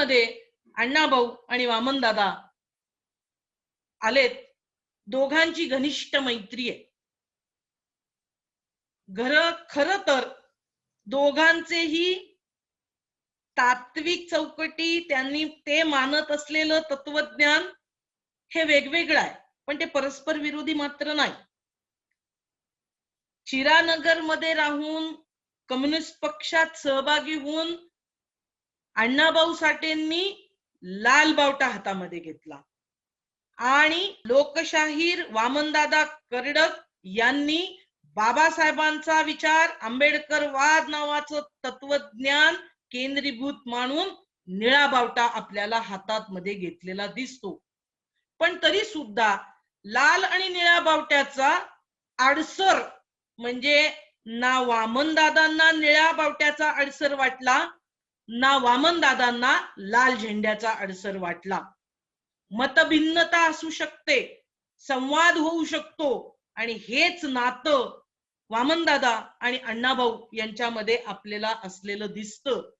अण्णा अण्णाभाऊ आणि वामनदादा आलेत. दोघांची घनिष्ठ मैत्री आहे. घर खर तर दोघांचेही तात्विक चौकटी त्यांनी ते मानत असलेलं तत्वज्ञान हे वेगवेगळं आहे. पण ते परस्पर विरोधी मात्र नाही. चिरानगरमध्ये राहून कम्युनिस्ट पक्षात सहभागी होऊन अण्णाभाऊ साठेंनी लाल बावटा हातामध्ये घेतला. आणि लोकशाहीर वामनदादा कर्डक यांनी बाबासाहेबांचा विचार आंबेडकरवाद नावाचं तत्वज्ञान केंद्रीभूत मानून निळा बावटा आपल्याला हातात मध्ये घेतलेला दिसतो. पण तरी सुद्धा लाल आणि निळ्या बावट्याचा आडसर म्हणजे ना वामनदादांना निळ्या बावट्याचा अडसर वाटला ना वामनदादांना लाल झेंड्याचा अडसर वाटला. मतभिन्नता असू शकते संवाद होऊ शकतो आणि हेच नातं वामनदादा आणि अण्णाभाऊ यांच्यामध्ये आपल्याला असलेलं दिसतं.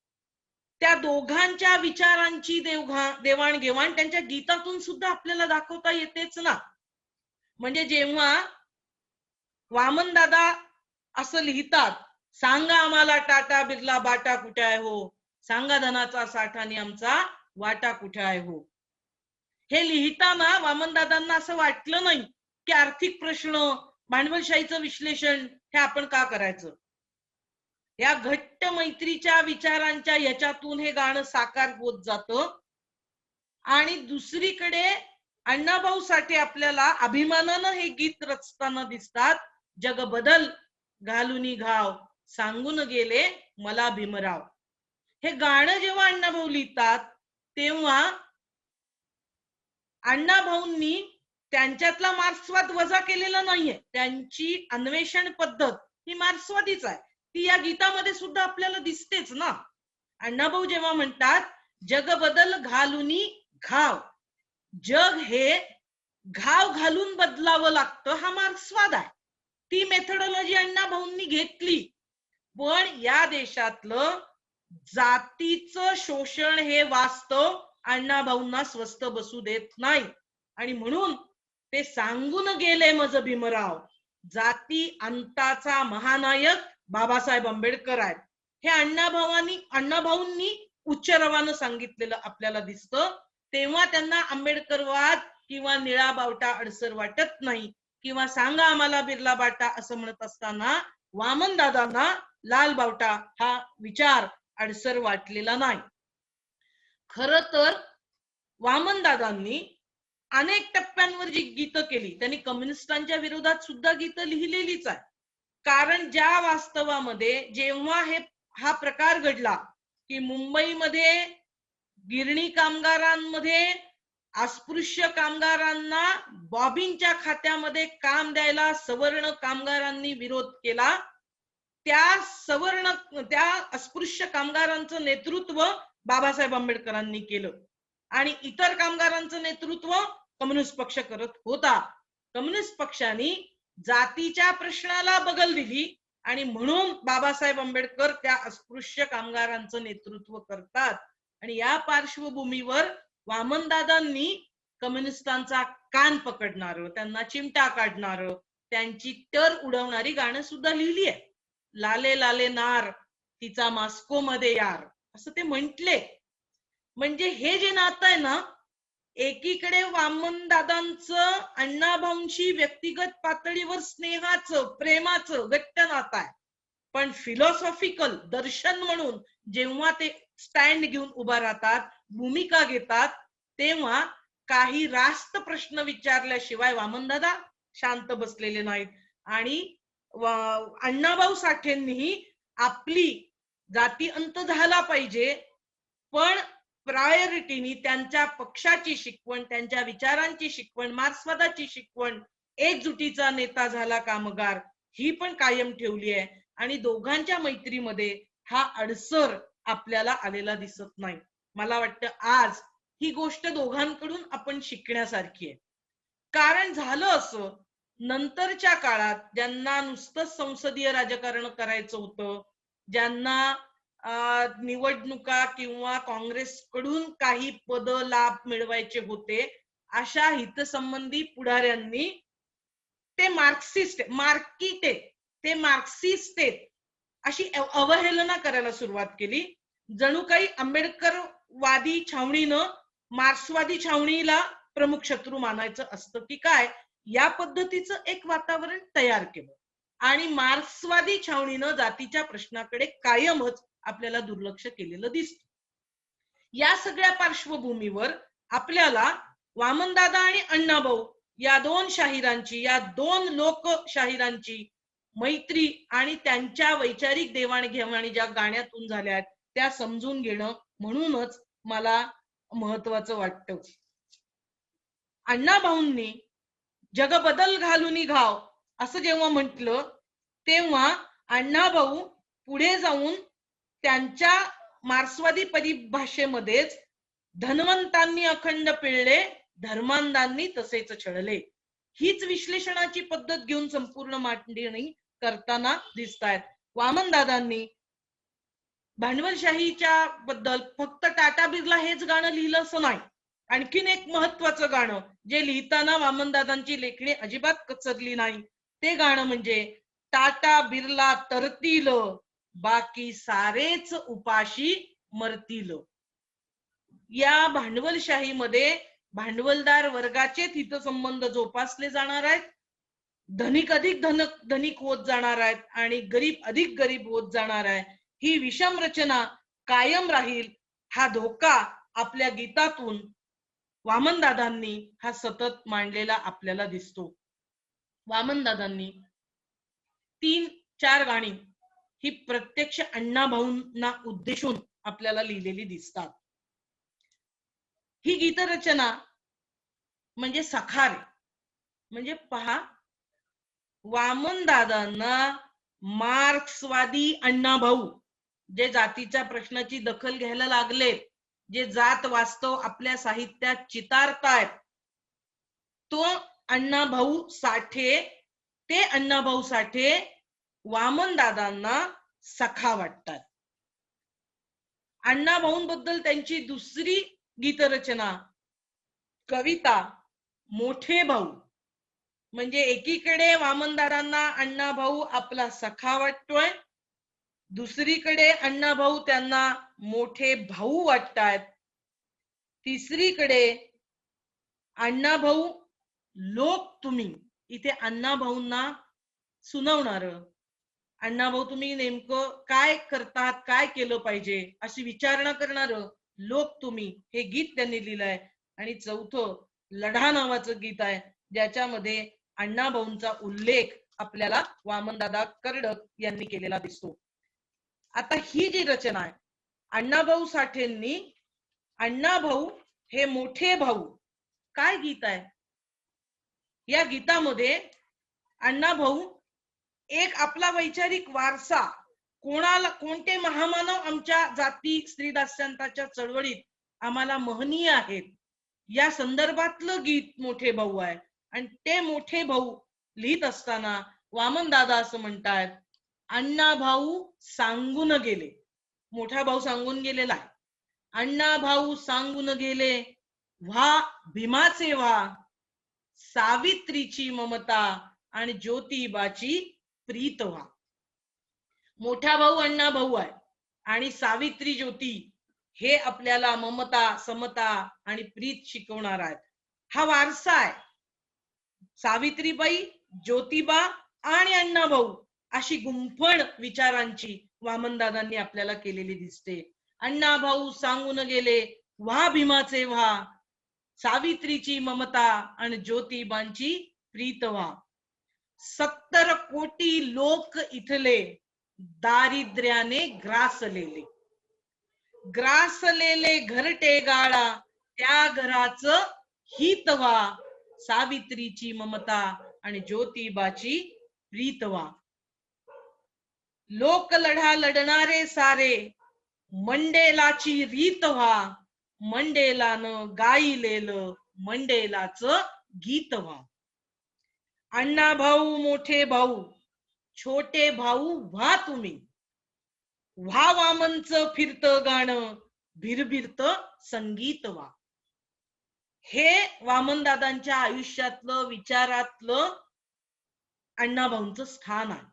त्या दोघांच्या विचारांची देवघा देवाणघेवाण त्यांच्या गीतातून सुद्धा आपल्याला दाखवता येतेच ना. म्हणजे जेव्हा वामनदादा असं लिहितात सांगा आम्हाला टाटा बिर्ला बाटा कुठे आहे हो? सांगा धनाचा साठाने आमचा वाटा कुठे आहे हो? हे लिहिताना वामनदादांना असं वाटलं नाही की आर्थिक प्रश्न भांडवलशाहीचं विश्लेषण हे आपण का करायचं? या घट्ट मैत्रीच्या विचारांच्या याच्यातून हे गाणं साकार होत जात. आणि दुसरीकडे अण्णाभाऊ साठे आपल्याला अभिमानानं हे गीत रचताना दिसतात. जग बदल घालूनी घाव सांगून गेले मला भीमराव. हे गाणं जेव्हा अण्णाभाऊ लिहितात तेव्हा अण्णाभाऊंनी त्यांच्यातला मार्क्सवाद वजा केलेला नाहीये. त्यांची अन्वेषण पद्धत ही मार्क्सवादीच आहे. ती या गीतामध्ये सुद्धा आपल्याला दिसतेच ना. अण्णाभाऊ जेव्हा म्हणतात जग बदल घालूनी घाव. जग हे घाव घालून बदलावं लागतं हा मार्क्सवाद आहे. ती मेथडॉलॉजी अण्णाभाऊंनी घेतली. पण या देशातलं जातीचं शोषण हे वास्तव अण्णाभाऊंना स्वस्त बसू देत नाही. आणि म्हणून ते सांगून गेले मज भीमराव जाती अंताचा महानायक बाबासाहेब आंबेडकर आहेत. हे अण्णाभावानी अण्णाभाऊंनी उच्चरवानं सांगितलेलं आपल्याला दिसतं. तेव्हा त्यांना आंबेडकरवाद किंवा निळा बावटा अडसर वाटत नाही किंवा सांगा आम्हाला बिर्ला बाटा असं म्हणत असताना वामन दादांना लाल बावटा हा विचार अडसर वाटलेला नाही. खर तर वामनदादांनी अनेक टप्प्यांवर जी गीतं केली त्यांनी कम्युनिस्टांच्या विरोधात सुद्धा गीतं लिहिलेलीच आहे कारण ज्या वास्तवामध्ये जेव्हा हे हा प्रकार घडला की मुंबईमध्ये गिरणी कामगारांमध्ये अस्पृश्य कामगारांना बॉबिनच्या खात्यामध्ये काम द्यायला सवर्ण कामगारांनी विरोध केला त्या सवर्ण त्या अस्पृश्य कामगारांचं नेतृत्व बाबासाहेब आंबेडकरांनी केलं. आणि इतर कामगारांचं नेतृत्व कम्युनिस्ट पक्ष करत होता. कम्युनिस्ट पक्षाने जातीच्या प्रश्नाला बगल दिली आणि म्हणून बाबासाहेब आंबेडकर त्या अस्पृश्य कामगारांचं नेतृत्व करतात. आणि या पार्श्वभूमीवर वामनदादांनी कम्युनिस्टांचा कान पकडणार त्यांना चिमटा काढणार त्यांची टर उडवणारी गाणं सुद्धा लिहिली आहे. लाले लाले नार तिचा मास्को मध्ये यार. असं ते म्हंटले. म्हणजे हे जे नातं आहे ना एकीकडे वामन दादांचं अण्णाभाऊंशी व्यक्तिगत पातळीवर स्नेहाचं प्रेमाचं घट्ट नातं आहे. पण फिलॉसॉफिकल दर्शन म्हणून जेव्हा ते स्टँड घेऊन उभा राहतात भूमिका घेतात तेव्हा काही रास्त प्रश्न विचारल्याशिवाय वामनदादा शांत बसलेले नाहीत. आणि अण्णाभाऊ साठेंनीही आपली जाती अंत झाला पाहिजे. पण प्रायोरिटीनी त्यांच्या पक्षाची शिकवण त्यांच्या विचारांची शिकवण मार्क्सवादाची शिकवण एकजुटीचा नेता झाला कामगार ही पण कायम ठेवली आहे. आणि दोघांच्या मैत्रीमध्ये हा अडसर आपल्याला आलेला दिसत नाही. मला वाटतं आज ही गोष्ट दोघांकडून आपण शिकण्यासारखी आहे. कारण झालं असं नंतरच्या काळात ज्यांना नुसतं संसदीय राजकारण करायचं होतं ज्यांना निवडणुका किंवा काँग्रेसकडून काही पद लाभ मिळवायचे होते अशा हितसंबंधी पुढाऱ्यांनी ते मार्क्सिस्ट मार्किट ते मार्क्सिस्ट आहेत अशी अवहेलना करायला सुरुवात केली. जणू काही आंबेडकरवादी छावणीनं मार्क्सवादी छावणीला प्रमुख शत्रू मानायचं असतं की काय? या पद्धतीचं एक वातावरण तयार केलं. आणि मार्क्सवादी छावणीनं जातीच्या प्रश्नाकडे कायमच आपल्याला दुर्लक्ष केलेलं दिसत. या सगळ्या पार्श्वभूमीवर आपल्याला वामनदादा आणि अण्णाभाऊ या दोन शाहिरांची या दोन लोकशाहिरांची मैत्री आणि त्यांच्या वैचारिक देवाणघेवाणी ज्या गाण्यातून झाल्या आहेत त्या समजून घेणं म्हणूनच मला महत्वाचं वाटतं. अण्णाभाऊंनी जग बदल घालून घाव. असं जेव्हा म्हटलं तेव्हा अण्णाभाऊ पुढे जाऊन त्यांच्या मार्क्सवादी परिभाषेमध्येच धनवंतांनी अखंड पिळले धर्मांधांनी तसेच छळले. हीच विश्लेषणाची पद्धत घेऊन संपूर्ण मांडणी करताना दिसत आहेत वामनदादांनी भांडवलशाहीच्या बद्दल फक्त टाटा बिर्ला हेच गाणं लिहिलं असं नाही. आणखीन एक महत्वाचं गाणं जे लिहिताना वामनदादांची लेखणी अजिबात कचरली नाही. ते गाणं म्हणजे टाटा बिर्ला तरतील बाकी सारेच उपाशी मरतील. या भांडवलशाहीमध्ये भांडवलदार वर्गाचेच हितसंबंध जोपासले जाणार आहेत. धनिक अधिक धन धनिक होत जाणार आहेत आणि गरीब अधिक गरीब होत जाणार आहे. ही विषम रचना कायम राहील. हा धोका आपल्या गीतातून वामनदादांनी हा सतत मांडलेला आपल्याला दिसतो. वामनदादांनी तीन चार गाणी ही प्रत्यक्ष अण्णाभाऊंना उद्देशून आपल्याला लिहिलेली दिसतात. ही गीतरचना म्हणजे सखार. म्हणजे पहा वामनदादांना मार्क्सवादी अण्णाभाऊ जे जातीच्या प्रश्नाची दखल घ्यायला लागलेत जे जात वास्तव आपल्या साहित्यात चितारतायत तो अण्णाभाऊ साठे ते अण्णाभाऊ साठे वामनदादांना सखा वाटतात. अण्णाभाऊंबद्दल त्यांची दुसरी गीतरचना कविता मोठे भाऊ. म्हणजे एकीकडे वामनदारांना अण्णाभाऊ आपला सखा वाटतोय दुसरीकडे अण्णाभाऊ त्यांना मोठे भाऊ वाटतायत तिसरीकडे अण्णा भाऊ लोक तुम्ही. इथे अण्णाभाऊंना सुनावणार. अण्णाभाऊ तुम्ही नेमकं काय करतात काय केलं पाहिजे अशी विचारणा करणार. लोक तुम्ही. हे गीत त्यांनी लिहिलंय. आणि चौथं लढा नावाचं गीत आहे. ज्याच्यामध्ये अण्णाभाऊंचा उल्लेख आपल्याला वामनदादा कर्डक यांनी केलेला दिसतो. आता ही जी रचना आहे अण्णाभाऊ साठेंनी अण्णाभाऊ हे मोठे भाऊ काय गीत आहे? या गीतामध्ये अण्णाभाऊ एक आपला वैचारिक वारसा कोणाला कोणते महामानव आमच्या जाती स्त्रीदास्यांताच्या चळवळीत आम्हाला महनीय आहेत या संदर्भातलं गीत मोठे भाऊ आहे. आणि ते मोठे भाऊ लिहित असताना वामन दादा असं म्हणतायत अण्णा भाऊ सांगून गेले. मोठा भाऊ सांगून गेलेला आहे. अण्णा भाऊ सांगून गेले व्हा भीमाचे व्हा. सावित्रीची ममता आणि ज्योतिबाची प्रीत व्हा. मोठा भाऊ अण्णा भाऊ आहे आणि सावित्री ज्योती हे आपल्याला ममता समता आणि प्रीत शिकवणार आहेत. हा वारसा आहे. सावित्रीबाई ज्योतिबा आणि अण्णाभाऊ अशी गुंफण विचारांची वामनदादांनी आपल्याला केलेली दिसते. अण्णा भाऊ सांगून गेले व्हा भीमाचे व्हा सावित्रीची ममता आणि ज्योतिबांची प्रीत व्हा. सत्तर कोटी लोक इथले दारिद्र्याने ग्रासलेले. ग्रासलेले घरटे गाळा त्या घराचं हित व्हा सावित्रीची ममता आणि ज्योतिबाची प्रीत व्हा. लोक लढा लढणारे सारे. मंडेलाची रीत व्हा. मंडेलानं गाईलेलं मंडेलाच गीत व्हा. अण्णा भाऊ मोठे भाऊ छोटे भाऊ व्हा तुम्ही. व्हा वामनच फिरत गाणं भिरभिरत संगीत व्हा. हे वामनदादांच्या आयुष्यातलं विचारातलं अण्णाभाऊंचं स्थान आहे.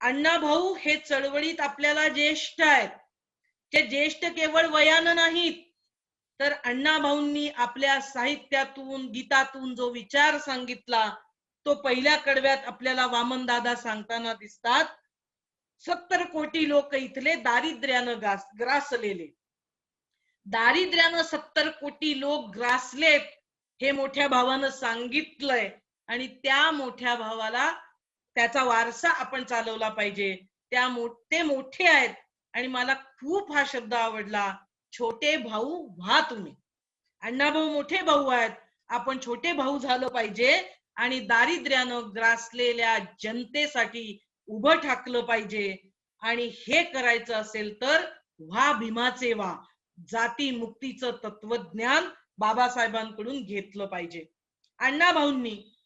अण्णा भाऊ हे चळवळीत आपल्याला ज्येष्ठ आहेत. ते ज्येष्ठ केवळ वयानं नाहीत तर अण्णाभाऊंनी आपल्या साहित्यातून गीतातून जो विचार सांगितला तो पहिल्या कडव्यात आपल्याला वामनदादा सांगताना दिसतात. सत्तर कोटी लोक इथले दारिद्र्यानं ग्रासलेले. दारिद्र्यानं सत्तर कोटी लोक ग्रासलेत हे मोठ्या भावानं सांगितलंय. आणि त्या मोठ्या भावाला त्याचा वारसा आपण चालवला पाहिजे. त्या मो ते मोठे आहेत. आणि मला खूप हा शब्द आवडला छोटे भाऊ व्हा तुम्ही. अण्णाभाऊ मोठे भाऊ आहेत. आपण छोटे भाऊ झालो पाहिजे आणि दारिद्र्यानं ग्रासलेल्या जनतेसाठी उभं ठाकलं पाहिजे. आणि हे करायचं असेल तर व्हा भीमाचे वा जाती मुक्तीचं तत्वज्ञान बाबासाहेबांकडून घेतलं पाहिजे. अण्णाभाऊंनी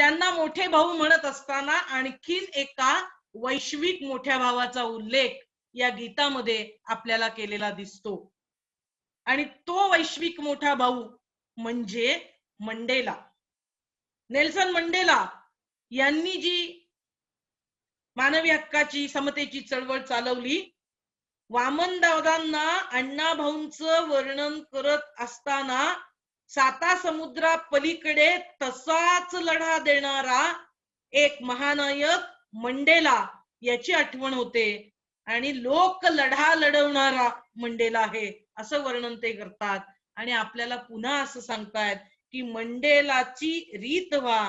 त्यांना मोठे भाऊ म्हणत असताना आणखीन एका वैश्विक मोठ्या भावाचा उल्लेख या गीतामध्ये आपल्याला केलेला दिसतो. आणि तो वैश्विक मोठा भाऊ म्हणजे मंडेला. नेल्सन मंडेला यांनी जी मानवी हक्काची समतेची चळवळ चालवली वामनदादांना अण्णाभाऊंचं वर्णन करत असताना साता समुद्रा पलीकडे तसाच लढा देणारा एक महानायक मंडेला याची आठवण होते. आणि लोक लढा लढवणारा मंडेला आहे असं वर्णन ते करतात. आणि आपल्याला पुन्हा असं सांगतायत की मंडेलाची रीत व्हा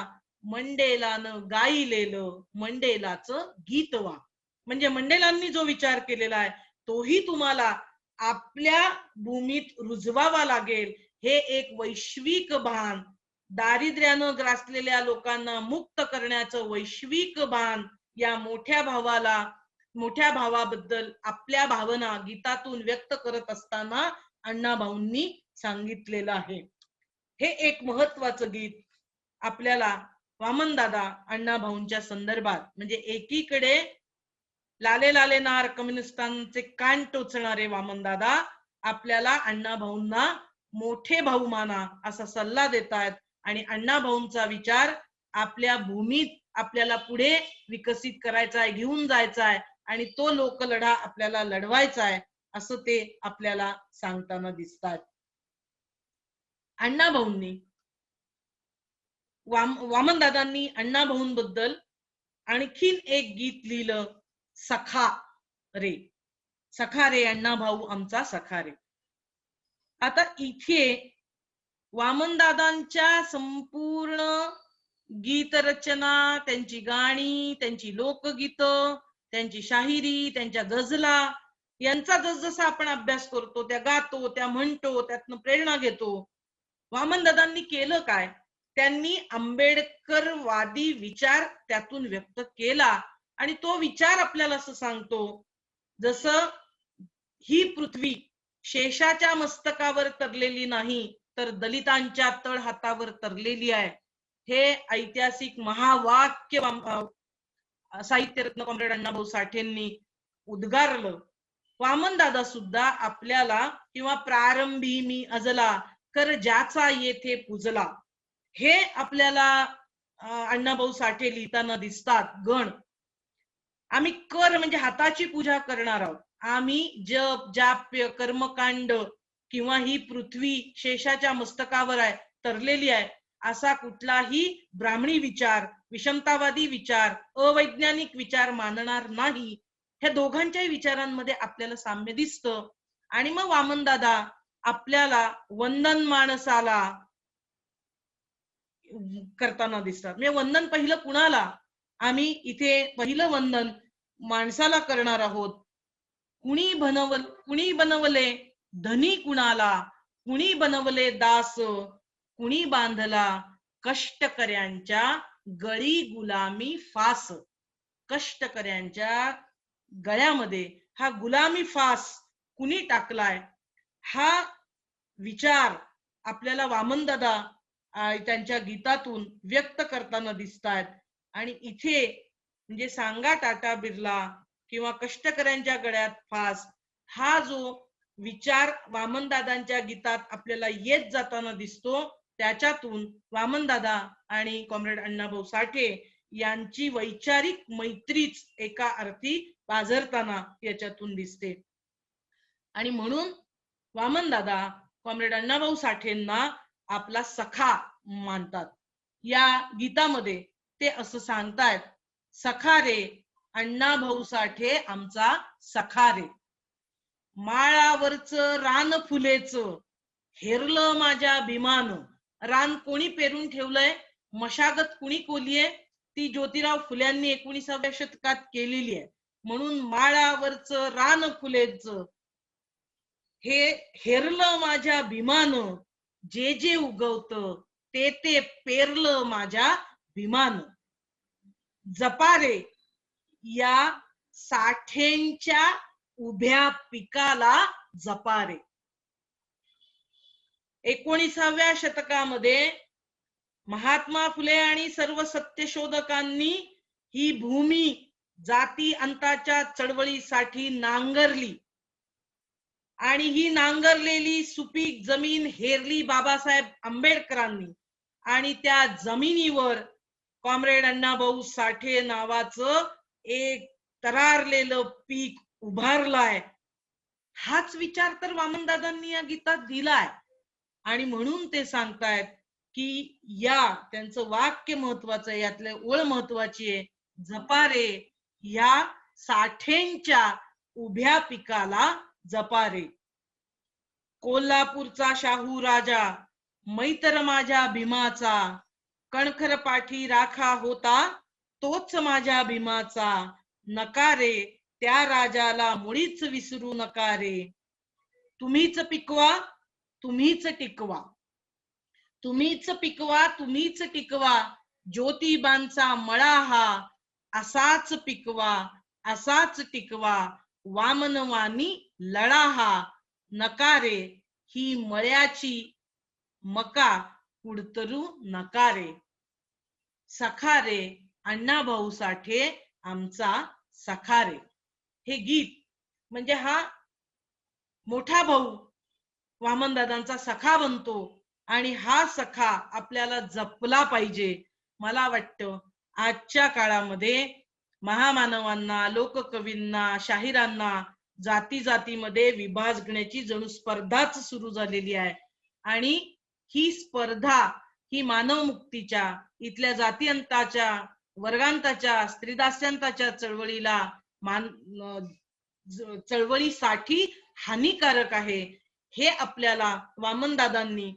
मंडेलानं गाईलेलं मंडेलाचं गीत व्हा. म्हणजे मंडेलांनी जो विचार केलेला आहे तोही तुम्हाला आपल्या भूमीत रुजवावा लागेल. हे एक वैश्विक भान. दारिद्र्यानं ग्रासलेल्या लोकांना मुक्त करण्याचं वैश्विक भान या मोठ्या भावाला मोठ्या भावाबद्दल आपल्या भावना गीतातून व्यक्त करत असताना अण्णाभाऊंनी सांगितलेलं आहे. हे एक महत्वाचं गीत आपल्याला वामनदादा अण्णाभाऊंच्या संदर्भात म्हणजे एकीकडे लाले लाले नार कम्युनिस्टांचे कान टोचणारे वामनदादा आपल्याला अण्णाभाऊंना मोठे भाऊ माना असा सल्ला देतात आणि अण्णाभाऊंचा विचार आपल्या भूमीत आपल्याला पुढे विकसित करायचा आहे घेऊन जायचा आहे आणि तो लोकलढा आपल्याला लढवायचा आहे असं ते आपल्याला सांगताना दिसतात. अण्णाभाऊंनी वाम वामनदादांनी अण्णाभाऊंबद्दल आणखीन एक गीत लिहिलं सखा रे. सखा रे अण्णा भाऊ आमचा सखा रे. आता इथे वामनदादांच्या संपूर्ण गीतरचना त्यांची गाणी त्यांची लोकगीत त्यांची शाहिरी त्यांच्या गझला यांचा जसजसा आपण अभ्यास करतो त्या गातो त्या म्हणतो त्यातनं प्रेरणा घेतो. वामनदादांनी केलं काय? त्यांनी आंबेडकरवादी विचार त्यातून व्यक्त केला आणि तो विचार आपल्याला असं सांगतो जसं ही पृथ्वी शेषाच्या मस्तकावर तरलेली नाही तर दलितांच्या तळ हातावर तरलेली आहे. हे ऐतिहासिक महावाक्य साहित्य रत्न कॉम्रेड अण्णाभाऊ साठेंनी उद्गारलं. वामन दादा सुद्धा आपल्याला किंवा प्रारंभी मी अजला कर ज्याचा येथे पुजला. हे आपल्याला अण्णाभाऊ साठे लिहिताना दिसतात गण. आम्ही कर म्हणजे हाताची पूजा करणार आहोत. आम्ही जप जाप्य कर्मकांड किंवा ही पृथ्वी शेषाच्या मस्तकावर आहे तरलेली आहे असा कुठलाही ब्राह्मणी विचार विषमतावादी विचार अवैज्ञानिक विचार मानणार नाही. ह्या दोघांच्याही विचारांमध्ये आपल्याला साम्य दिसतं. आणि मग वामनदादा आपल्याला वंदन माणसाला करताना दिसतात. म्हणजे वंदन पहिलं कुणाला? आम्ही इथे पहिलं वंदन माणसाला करणार आहोत. कुणी बनवल कुणी बनवले? धनी कुणाला? कुणी बनवले दास? कुणी बांधला? कष्टकऱ्यांच्या गळी गुलामी फास. कष्टकऱ्यांच्या गळ्यामध्ये हा गुलामी फास कुणी टाकलाय? हा विचार आपल्याला वामनदादा त्यांच्या गीतातून व्यक्त करताना दिसतात आणि इथे म्हणजे सांगा टाटा बिर्ला किंवा कष्टकऱ्यांच्या गळ्यात फास हा जो विचार वामनदादांच्या गीतात आपल्याला येत जाताना दिसतो त्याच्यातून वामनदादा आणि कॉम्रेड अण्णाभाऊ साठे यांची वैचारिक मैत्रीच एका अर्थी पाझरताना याच्यातून दिसते. आणि म्हणून वामनदादा कॉम्रेड अण्णाभाऊ साठेंना आपला सखा मानतात. या गीतामध्ये ते असं सांगतायत सखा रे अण्णा भाऊ साठे आमचा सखा रे माळावरच रान फुलेच हेरलं माझ्या भीमान रान कोणी पेरून ठेवलंय? मशागत कुणी कोलीये? ती ज्योतिराव फुल्यांनी एकोणीसाव्या शतकात केलेली आहे. म्हणून माळावरच रान फुलेच हे हेरलं माझ्या भीमान जे जे उगवत ते ते पेरलं माझ्या भीमान जपारे या साठेंच्या उभ्या पिकाला जपारे. एकोणीसाव्या शतकामध्ये महात्मा फुले आणि सर्व सत्यशोधकांनी ही भूमी जाती अंताच्या चळवळीसाठी नांगरली. आणि ही नांगरलेली सुपीक जमीन हेरली बाबासाहेब आंबेडकरांनी. आणि त्या जमिनीवर कॉम्रेड अण्णाभाऊ साठे नावाचं एक तरारलेलं पीक उभारलाय. हाच विचार तर वामनदादांनी या गीतात दिलाय. आणि म्हणून ते सांगतायत की या त्यांचं वाक्य महत्वाचं आहे यातले ओळ महत्वाची आहे. जपारे या साठेंच्या उभ्या पिकाला जपारे. कोल्हापूरचा शाहू राजा मैतर माझ्या भीमाचा कणखर पाठी राखा होता तोच माझ्या भीमाचा. नकारे त्या राजाला मुळीच विसरू नकारे तुम्हीच पिकवा तुम्हीच टिकवा. तुम्हीच पिकवा तुम्हीच टिकवा. ज्योतिबांचा मळा हा असाच पिकवा असाच टिकवा. वामनवानी लढा हा. नकारे ही मळ्याची मका कुडतरू नकारे सखारे अण्णा भाऊ साठे आमचा सखारे. हे गीत म्हणजे हा मोठा भाऊ वामनदादांचा सखा बनतो आणि हा सखा आपल्याला जपला पाहिजे. मला वाटतं आजच्या काळामध्ये महामानवांना लोककवींना शाहिरांना जाती जातीमध्ये विभाजण्याची जणू स्पर्धाच सुरू झालेली आहे. आणि ही स्पर्धा ही मानव मुक्तीच्या इथल्या जातीअंताच्या वर्गांताच्या स्त्रीदास्यांताच्या चळवळीला मान चळवळीसाठी हानिकारक आहे हे आपल्याला वामनदादांनी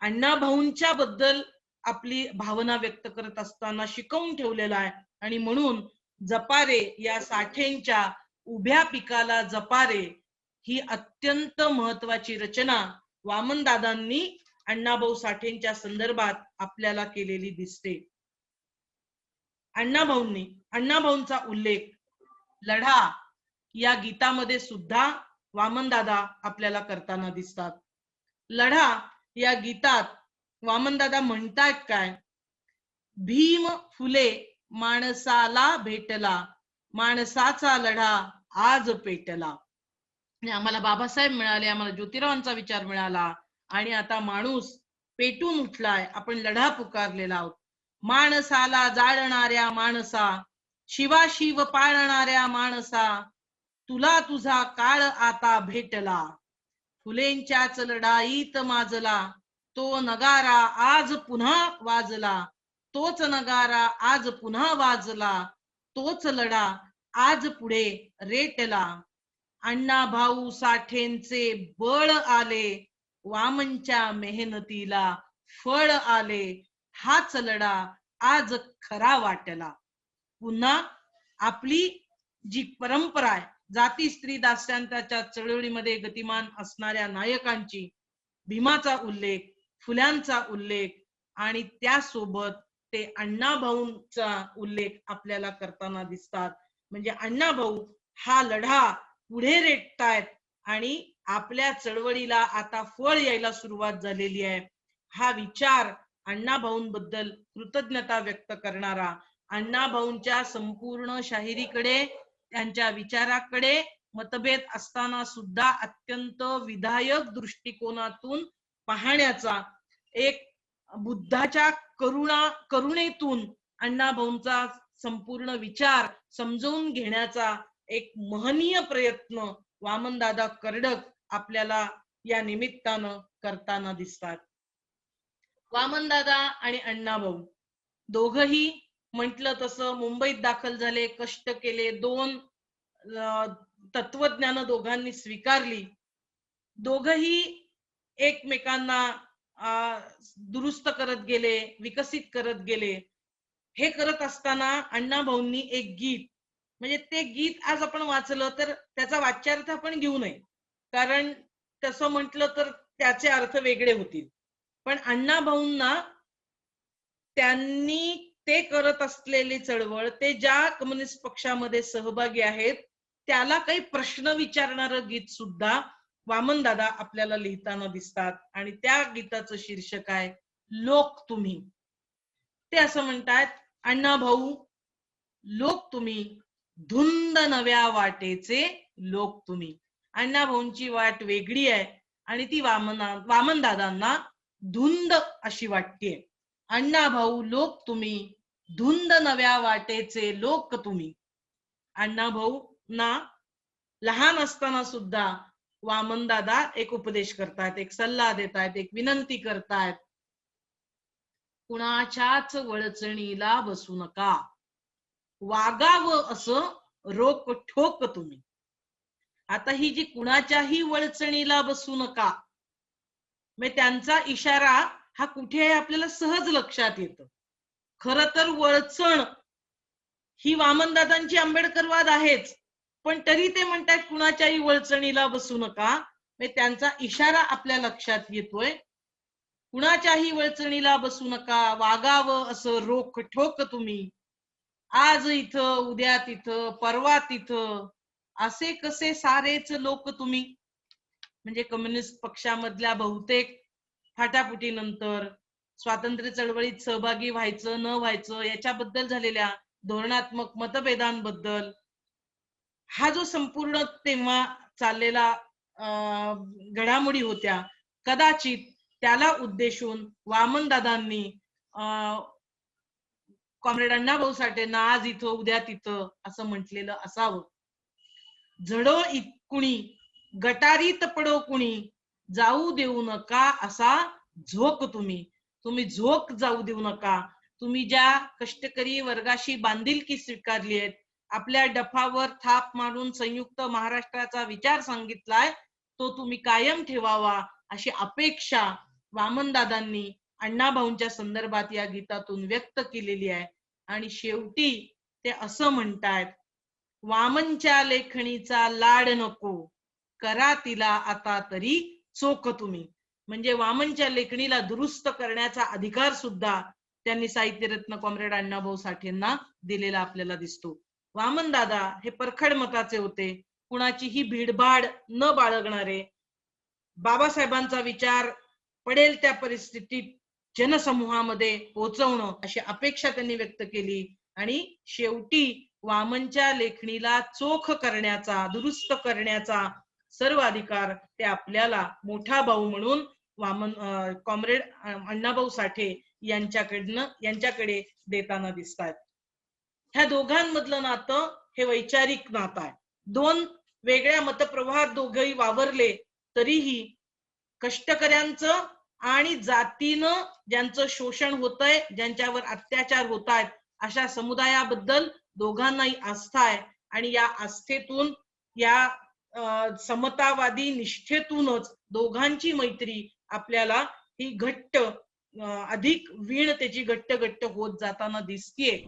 अण्णाभाऊंच्या बद्दल आपली भावना व्यक्त करत असताना शिकवून ठेवलेला आहे. आणि म्हणून जपारे या साठेंच्या उभ्या पिकाला जपारे ही अत्यंत महत्वाची रचना वामनदादांनी अण्णाभाऊ साठेंच्या संदर्भात आपल्याला केलेली दिसते. अण्णाभाऊंनी अण्णाभाऊंचा उल्लेख लढा या गीतामध्ये सुद्धा वामनदादा आपल्याला करताना दिसतात. लढा या गीतात वामनदादा म्हणतायत काय? भीम फुले माणसाला भेटला माणसाचा लढा आज पेटला. आम्हाला बाबासाहेब मिळाले आम्हाला ज्योतिरावांचा विचार मिळाला आणि आता माणूस पेटून उठलाय आपण लढा पुकारलेला आहोत. माणसाला जाळणाऱ्या माणसा शिवाशिव पाळणाऱ्या माणसा तुला तुझा काळ आता भेटला. फुलेंच्याच लढाईत माजला तो नगारा आज पुन्हा वाजला. तोच नगारा आज पुन्हा वाजला तोच लढा आज पुढे रेटला. अण्णा भाऊ साठेंचे बळ आले वामनच्या मेहनतीला फळ आले. हाच लढा आज खरा वाटला. पुन्हा आपली जी परंपरा आहे जाती स्त्री दास्यांताच्या चळवळीमध्ये गतिमान असणाऱ्या नायकांची भीमाचा उल्लेख फुल्यांचा उल्लेख आणि त्यासोबत ते अण्णाभाऊंचा उल्लेख आपल्याला करताना दिसतात. म्हणजे अण्णाभाऊ हा लढा पुढे रेटतायत आणि आपल्या चळवळीला आता फळ यायला सुरुवात झालेली आहे. हा विचार अण्णाभाऊंबद्दल कृतज्ञता व्यक्त करणारा अण्णाभाऊंच्या संपूर्ण शाहिरीकडे त्यांच्या विचाराकडे मतभेद असताना सुद्धा अत्यंत विधायक दृष्टिकोनातून पाहण्याचा एक बुद्धाच्या करुणा करुणेतून अण्णाभाऊंचा संपूर्ण विचार समजवून घेण्याचा एक महनीय प्रयत्न वामनदादा कर्डक आपल्याला या निमित्तानं करताना दिसतात. वामनदादा आणि अण्णाभाऊ दोघही म्हटलं तसं मुंबईत दाखल झाले कष्ट केले दोन तत्वज्ञान दोघांनी स्वीकारली. दोघही एकमेकांना अं, दुरुस्त करत गेले विकसित करत गेले. हे करत असताना अण्णाभाऊंनी एक गीत म्हणजे ते गीत आज आपण वाचलं तर त्याचा वाच्यार्थ आपण घेऊ नये. कारण तसं म्हटलं तर त्याचे अर्थ वेगळे होतील. पण अण्णाभाऊंना त्यांनी ते करत असलेली चळवळ ते ज्या कम्युनिस्ट पक्षामध्ये सहभागी आहेत त्याला काही प्रश्न विचारणारं गीत सुद्धा वामनदादा आपल्याला लिहिताना दिसतात. आणि त्या गीताचं शीर्षक आहे लोक तुम्ही. ते असं म्हणतात अण्णा भाऊ लोक तुम्ही धुंद नव्या वाटेचे लोक तुम्ही. अण्णा भाऊंची वाट वेगळी आहे. आणि ती वामना वामनदादांना धुंद अशी वाटते अण्णा भाऊ लोक तुम्ही. धुंद नव्या वाटेचे लोक तुम्ही. अण्णा भाऊ ना. लहान असताना सुद्धा वामन दादा एक उपदेश करतायत एक सल्ला देतायत एक विनंती करतायत कुणाच्याच वळचणीला बसू नका. वागावं असं रोक ठोक तुम्ही. आता ही जी कुणाच्याही वळचणीला बसू नका म्हणजे त्यांचा इशारा हा कुठे आहे आपल्याला सहज लक्षात येतं. खर तर वळचण ही वामनदादांची आंबेडकरवाद आहेच. पण तरी ते म्हणतात कुणाच्याही वळचणीला बसू नका. म्हणजे त्यांचा इशारा आपल्या लक्षात येतोय. कुणाच्याही वळचणीला बसू नका. वागावं असं रोख ठोक तुम्ही. आज इथं उद्या तिथं परवा तिथं असे कसे सारेच लोक तुम्ही. म्हणजे कम्युनिस्ट पक्षामधल्या बहुतेक फाटाफुटीनंतर स्वातंत्र्य चळवळीत सहभागी व्हायचं न व्हायचं याच्याबद्दल झालेल्या धोरणात्मक मतभेदांबद्दल हा जो संपूर्ण तेव्हा चाललेला अं, घडामोडी होत्या कदाचित त्याला उद्देशून वामनदादांनी अं, कॉम्रेड अण्णाभाऊ साठेंना आज इथं उद्या तिथं असं म्हटलेलं असावं. झडो कुणी गटारीत पडो कुणी जाऊ देऊ नका असा झोक तुम्ही. तुम्ही झोक जाऊ देऊ नका. तुम्ही ज्या कष्टकरी वर्गाशी बांधिलकी स्वीकारली आहेत आपल्या डफावर थाप मारून संयुक्त महाराष्ट्राचा विचार सांगितलाय तो तुम्ही कायम ठेवावा अशी अपेक्षा वामनदादांनी अण्णाभाऊंच्या संदर्भात या गीतातून व्यक्त केलेली आहे. आणि शेवटी ते असं म्हणतायत वामनच्या लेखणीचा लाड नको करा तिला आता तरी चोख तुम्ही. म्हणजे वामनच्या लेखणीला दुरुस्त करण्याचा अधिकार सुद्धा त्यांनी साहित्यरत्न कॉम्रेड अण्णाभाऊ साठेंना दिलेला आपल्याला दिसतो. वामन दादा हे परखड मताचे होते. कुणाचीही भीडभाड न बाळगणारे. बाबासाहेबांचा विचार पडेल त्या परिस्थितीत जनसमूहामध्ये पोहोचवणं अशी अपेक्षा त्यांनी व्यक्त केली आणि शेवटी वामनच्या लेखणीला चोख करण्याचा दुरुस्त करण्याचा सर्व अधिकार ते आपल्याला मोठा भाऊ म्हणून वामन कॉम्रेड अण्णाभाऊ साठे यांच्याकडनं यांच्याकडे देताना दिसतात ह्या दोघांमधलं नातं हे वैचारिक नातं आहे. दोन वेगळ्या मतप्रवाहात दोघही वावरले तरीही कष्टकऱ्यांचं आणि जातीनं ज्यांचं शोषण होतंय ज्यांच्यावर अत्याचार होत आहेत अशा समुदायाबद्दल दोघांनाही आस्था आहे. आणि या आस्थेतून या समतावादी निष्ठेतूनच दोघांची मैत्री आपल्याला ही घट्ट अधिक वीण त्याची घट्ट घट्ट होत जाताना दिसतीये.